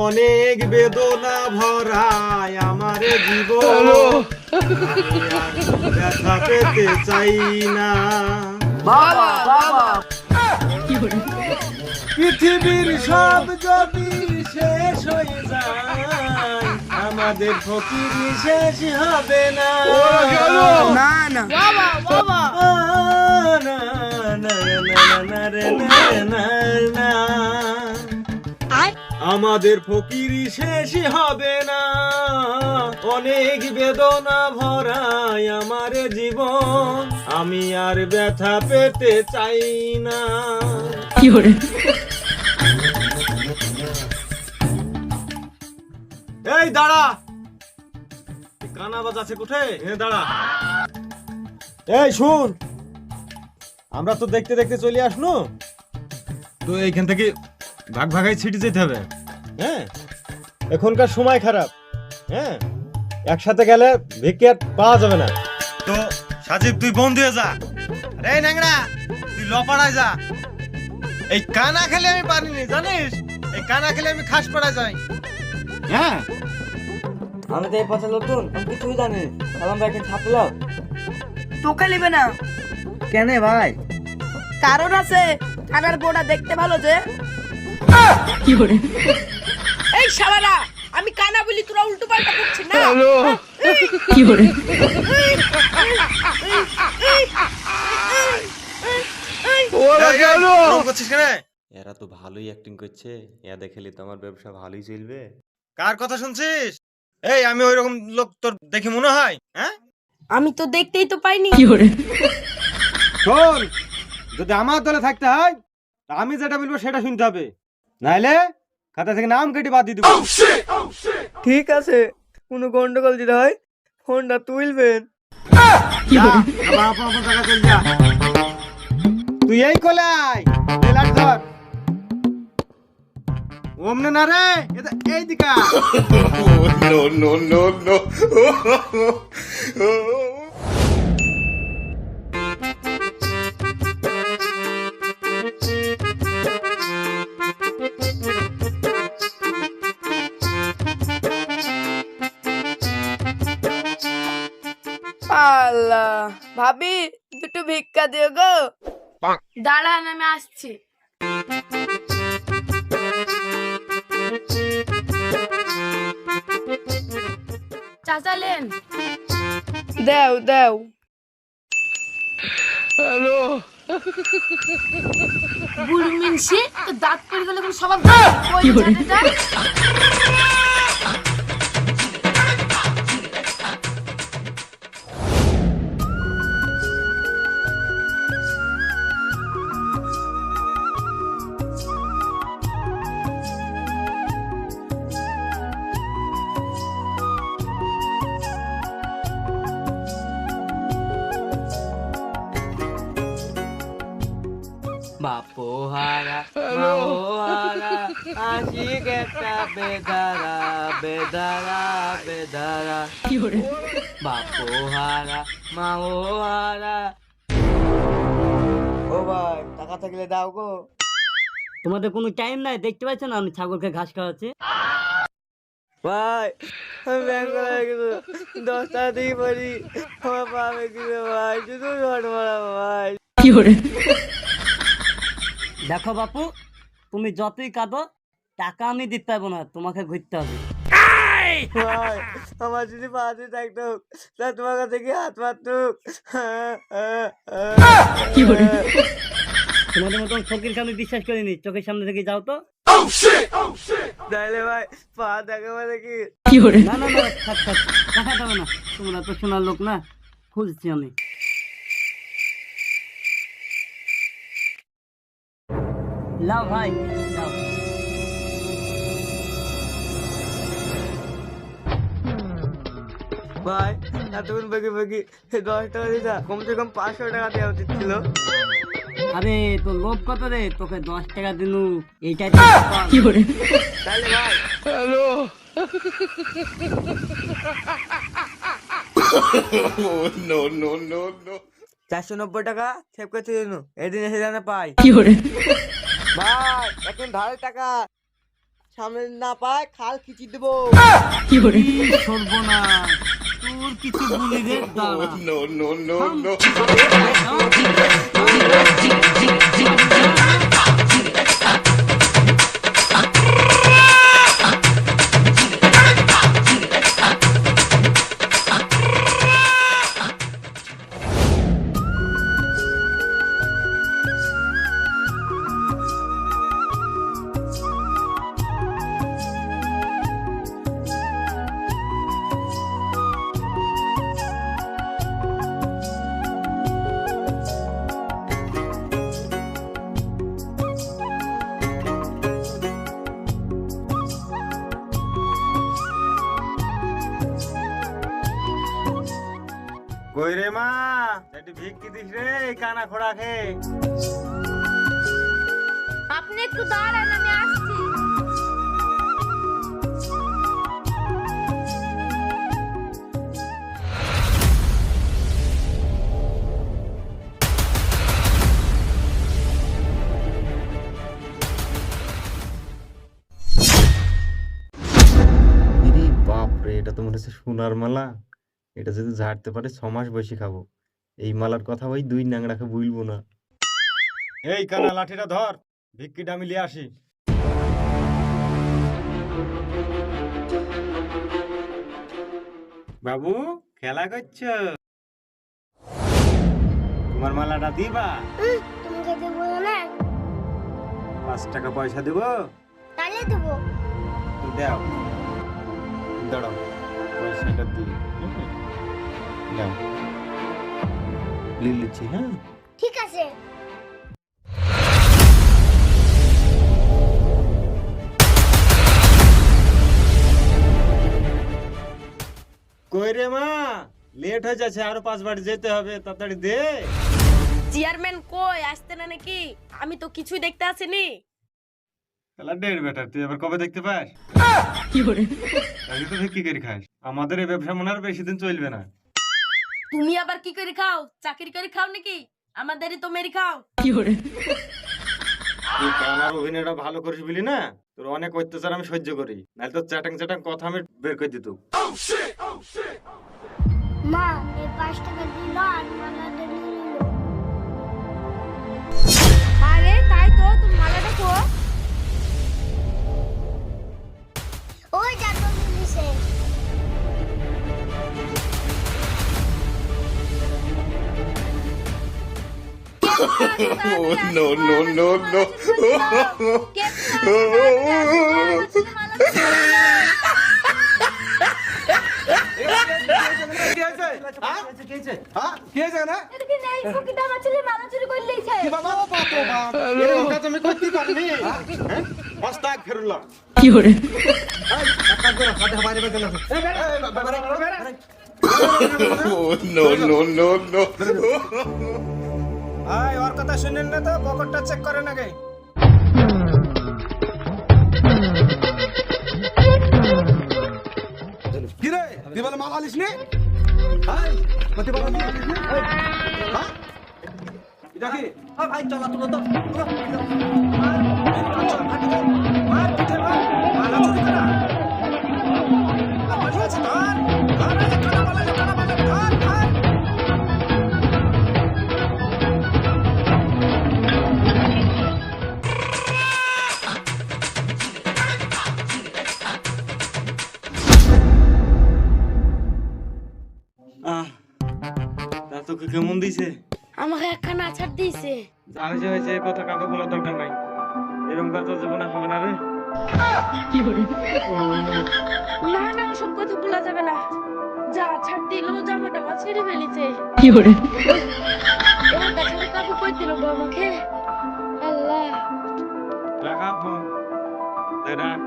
অনেক বেদনা ভরায় আমার জীবন ব্যথা পেতে চাই না বাবা বাবা পৃথিবীর সব যদি শেষ হয়ে যায় আমাদের ফকির শেষ হবে না না না বাবা বাবা আ, না, না, না, না, রে, না, না, না। আমাদের ফকির শেষ হবে না। অনেক বেদনা ভরায় আমার জীবন। আমি আর ব্যথা পেতে চাই না। এই দাঁড়া। কানা বাজ আছে কোথায়? এ দাঁড়া। এই শুন। আমরা তো দেখতে দেখতে চলে আসলো তো এইখান থেকে ভাগ ভাগাই ছিটে যেতে হবে। হ্যাঁ। এখনকার সময় খারাপ। হ্যাঁ। একসাথে গেলে ভিক্ষে আর পাওয়া যাবে না। তো সাজিব তুই বন্ধু হয়ে যা। রে ন্যাংরা তুই লপাড়ায় যা। এই কানা খেলে আমি পারিনি জানিস? এই কানা খেলে আমি খাস পড়া যাই। হ্যাঁ। আমি তো এই পথে নতুন আমি কিছুই জানি সালাম ভাইকে ছাপলো তোকে নেবে না। কেন ভাই? কারণ আছে কানার বোর্ডা দেখতে ভালো যে। এই শালারা আমি কানা বলি তোরা উল্টো পাল্টা করছিস না? করছিস কেন? এরা তো ভালোই অ্যাক্টিং করছে। এরা দেখেলি তো আমার ব্যবসা ভালোই চলবে। কার কথা শুনছিস? এই আমি ওই রকম লোক তোর দেখে মনে হয় হ্যাঁ? আমি তো দেখতেই তো পাইনি। কি শোন যদি আমার দলে থাকতে হয় তা আমি যেটা বলব সেটা শুনতে হবে। নাইলে খাতা থেকে নাম কেটে বাদ দিয়ে দেবো ঠিক আছে কোনো গন্ডগোল দিতে হয় ফোনটা তুলবেন। তুই এই কোলাই লাট ধর ওমনে না রে এটা এই দিকা আল্লাহ ভাবি দুটো ভিক্ষা দিও গো। দাঁড়ান আমি আসছি। চাচালেন দেও দেও। হ্যালো। বুড়ি মিনসি তো দাঁত পড়ে গেলে সবার কি বাপো হারা মাও হারা আশিক একটা বেদারা বেদারা বেদারা বাপো হারা মাও হারা ও ভাই টাকা থাকলে দাও গো। তোমাদের কোনো টাইম নাই দেখতে পাচ্ছ না আমি ছাগলকে ঘাস খাওয়াচ্ছি? ভাই আমি ব্যাংক হয়ে গেছে দশ টাকা দিয়ে পারি। আমার পাবে কিনে ভাই শুধু ঘর মারা ভাই। দেখো বাপু তুমি যতই কাঁদো টাকা আমি দিতে পারব না তোমাকে ঘুরতে হবে ভাই আমার যদি পাশে থাকতো তা তোমার কাছে কি হাত মারতুক তোমাদের মতন ফকিরকে আমি বিশ্বাস করিনি চোখের সামনে থেকে যাও তো তাইলে ভাই পা দেখি না না না থাক থাক দেখা যাবে না তোমরা তো শোনার লোক না খুঁজছি আমি লাও ভাই ভাই এতক্ষণ বেগে বেগে দশ টাকা দিতা কমসে কম পাঁচশো টাকা দেওয়া উচিত ছিল। আরে তোর লোভ কত রে? তোকে দশ টাকা দিনু এইটাই তাহলে ভাই চারশো নব্বই টাকা সেভ করতে এদিন এসে জানে পাই। ভাই এখন ধারের টাকা। সামনে না পায় খাল খিচি দেবো। না তোর কিছু বলি রে দাঁড়া। নো রে মা একটু ভিক্ষি দিস রে এই কানা খোড়া খে আপনি একটু দাঁড়ান আমি আসছি। ইরি এটা তো মনে হচ্ছে সোনার মালা। এটা যদি ঝাড়তে পারে ছ মাস বসে খাব। এই মালার কথা ওই দুই ন্যাংড়াকে বলব না। এই কানা লাঠিটা ধর ভিক্ষিটা আমি আসি। বাবু খেলা করছ? তোমার মালাটা দিবা? তোমাকে দেবো না। পাঁচ টাকা পয়সা দেবো। তাহলে দেবো। দাও। দাঁড়াও পয়সাটা দিই। লিখছি হ্যাঁ? ঠিক আছে। কই রে মা? লেট হয়ে যাচ্ছে আরও পাঁচ বাড়ি যেতে হবে তাড়াতাড়ি দে। চেয়ারম্যান কই আসতে না নাকি? আমি তো কিছুই দেখতে আসিনি। তুই কবে দেখতে পাস? তো করে খাস। আমাদের এই ব্যবসা মনে আর বেশি দিন চলবে না। তুমি আবার কি করে খাও? চাকরি করে খাও নাকি? আমাদেরই তো মেরি খাও। তুই কানার অভিনয়টা ভালো করিস বলি না? তোর অনেক অত্যাচার আমি সহ্য করি। নাহলে তোর চ্যাটাং চ্যাটাং কথা আমি বের করে দিত মা এই পাঁচ টাকা দিল আর মালাটা নিল আরে তাই তো তুমি মালাটা কো ওই যাতো পুলিশে নো নো নো নো তুমি করতে পারলি মস্তাক ফেরুল্লাহ আয় ওর কথা শুনেন না তো? পকেটটা চেক করে আগে। কিরে? তুই বলে মাল আলিস নি হ্যাঁ তুই বলে মাল আলিস নি হ্যাঁ? ভাই, চলা, তুলো তো। দিয়েছে যে হয়েছে এই কথা কাউকে বলার দরকার নাই। এরকম তোর জীবনে হবে না রে। না না ওসব কথা বলা যাবে না। যা ছাড় দিল জামাটা আমার ছেড়ে ফেলেছে। এবার তাছাড়া কাকু কই দিল গো আমাকে? আল্লাহ। রাখা ফোন রাখ।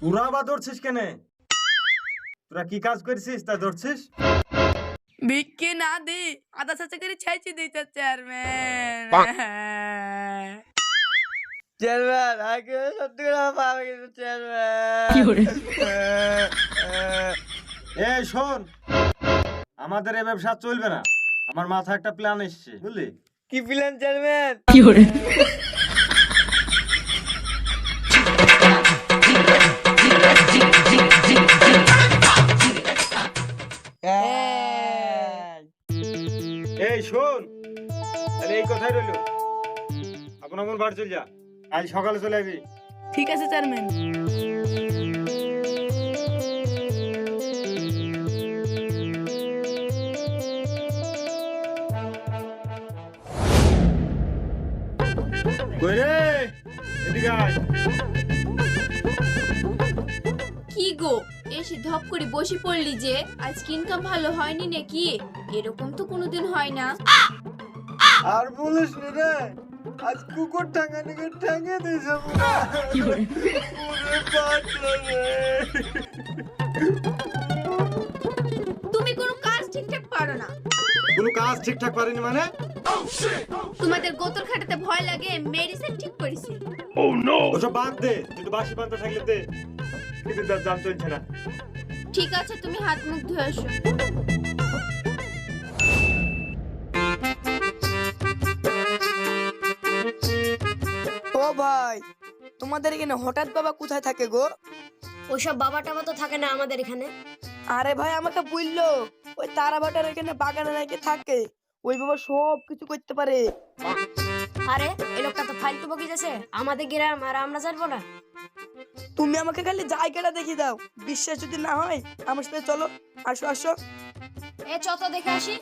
পুরা বা ধরছিস কেনে? তোরা কি কাজ করছিস তা ধরছিস? ভিক্ষে না দি আধা চাচা করে ছাইছি দিতে চেয়ারম্যান চেয়ারম্যান আগে সত্যি করে আমার পা চেয়ারম্যান এই শোন। আমাদের এই ব্যবসা চলবে না। আমার মাথায় একটা প্ল্যান এসছে বুঝলি? কি প্ল্যান চেয়ারম্যান এই রইল। আপন আপন বাড়ি চল যা। আজ সকালে চলে আসবি। ঠিক আছে চেয়ারম্যান। কি গো এসে ধপ করে বসে পড়লি যে আজকে ইনকাম ভালো হয়নি নাকি? এরকম তো কোনোদিন হয় না। আর বলিস না রে আজ কুকুর টাঙ্গা নিকে টাঙ্গে দিয়েছে তুমি কোনো কাজ ঠিকঠাক পারো না। কোনো কাজ ঠিকঠাক পারিনি মানে? তোমাদের গোতর খাটাতে ভয় লাগে মেডিসিন ঠিক করেছি। ওসব বাদ দে তুই বাসি পান্তা থাকলে দে। কিন্তু তার দাম চলছে না। ঠিক আছে তুমি হাত মুখ ধুয়ে আসো। ভাই? তোমাদের এখানে হঠাৎ বাবা কোথায় থাকে গো? ওসব বাবা টাবা তো থাকে না আমাদের এখানে। আরে ভাই আমাকে বলল ওই তারা বাটার এখানে বাগানে নাকি থাকে। ওই বাবা সব কিছু করতে পারে। আরে এই লোকটা তো ফালতু বকি যাচ্ছে আমাদের গ্রাম আর আমরা জানব না। তুমি আমাকে খালি জায়গাটা দেখিয়ে দাও। বিশ্বাস যদি না হয় আমার সাথে চলো। আসো আসো। এ চত দেখে আসি।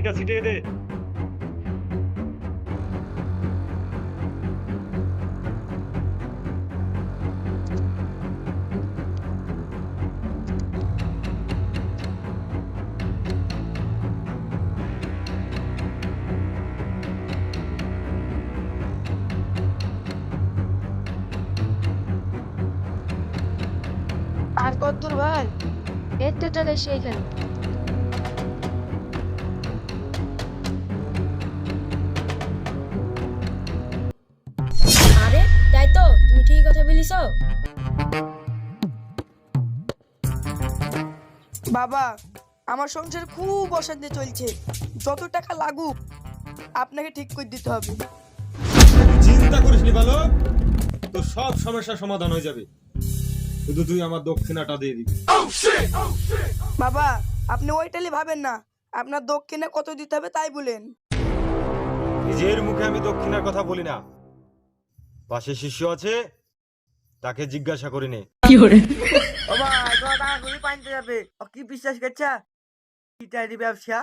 পানিটা ছিটিয়ে দে। আর কত ভাই এর চলে সেইখানে তুমি ঠিক কথা বলিস বাবা আমার সংসার খুব অশান্তি চলছে। যত টাকা লাগুক আপনাকে ঠিক করে দিতে হবে। চিন্তা করিস নি ভালো তোর সব সমস্যার সমাধান হয়ে যাবে। শুধু তুই আমার দক্ষিণাটা দিয়ে দিবি। বাবা আপনি ওইটালি ভাবেন না। আপনার দক্ষিণে কত দিতে হবে তাই বলেন। নিজের মুখে আমি দক্ষিণার কথা বলি না। পাশে শিষ্য আছে তাকে জিজ্ঞাসা করে নে। খুবই পানিতে যাবে। ও কি বিশ্বাস করছে? কি ব্যবসা?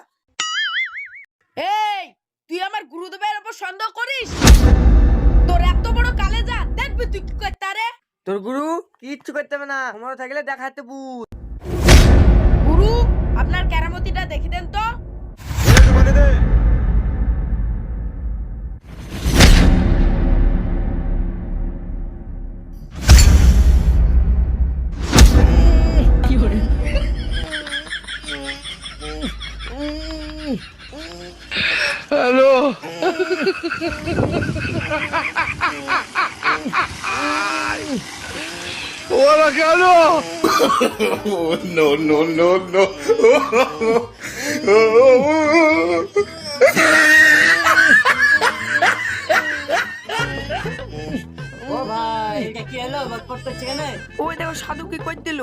এই তুই আমার গুরুদেবের উপর সন্দেহ করিস? তোর এত বড় কালে যা দেখবি তুই কি করতে রে তোর গুরু কিচ্ছু করতে হবে না। আমার থাকলে দেখাতে বুঝ গুরু আপনার কেরামতিটা দেখি দেন তো। দে, কি ওই দেখো সাধু কি কই দিল?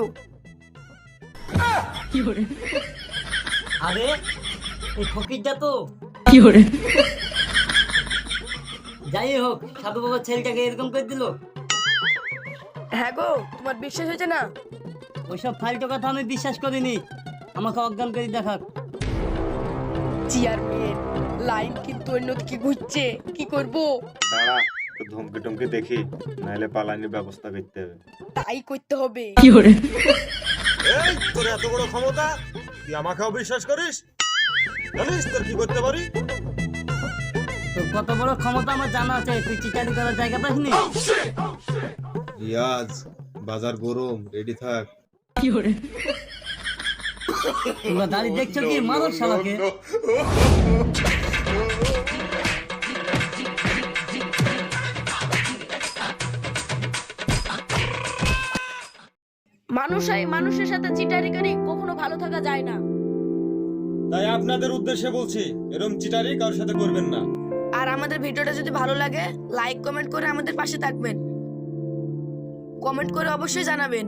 আরে এই ফকিরটা তো। যাই হোক সাধু বাবার ছেলেটাকে এরকম করে দিল? হ্যাঁ গো তোমার বিশ্বাস হয়েছে না? ওইসব ফালতু কথা আমি বিশ্বাস করিনি। আমাকে অজ্ঞান করে দেখাক। চেয়ারম্যান লাইন কিন্তু অন্যদিকে ঘুরছে। কি করব? দাঁড়া ধমকি টমকি দেখি নাহলে পালানির ব্যবস্থা করতে হবে। তাই করতে হবে। এই তোর এত বড় ক্ষমতা? তুই আমাকেও বিশ্বাস করিস? জানিস তোর কি করতে পারি? তোর কত বড় ক্ষমতা আমার জানা আছে তুই চিটারি করার জায়গা পাসনি? রিয়াজ বাজার গরম রেডি থাক। তোমরা দাঁড়িয়ে দেখছ কি? মারো শালাকে। মানুষ এই মানুষের সাথে চিটারি করি কখনো ভালো থাকা যায় না। তাই আপনাদের উদ্দেশ্যে বলছি এরকম চিটারি কারোর সাথে করবেন না। আর আমাদের ভিডিওটা যদি ভালো লাগে লাইক কমেন্ট করে আমাদের পাশে থাকবেন। কমেন্ট করে অবশ্যই জানাবেন।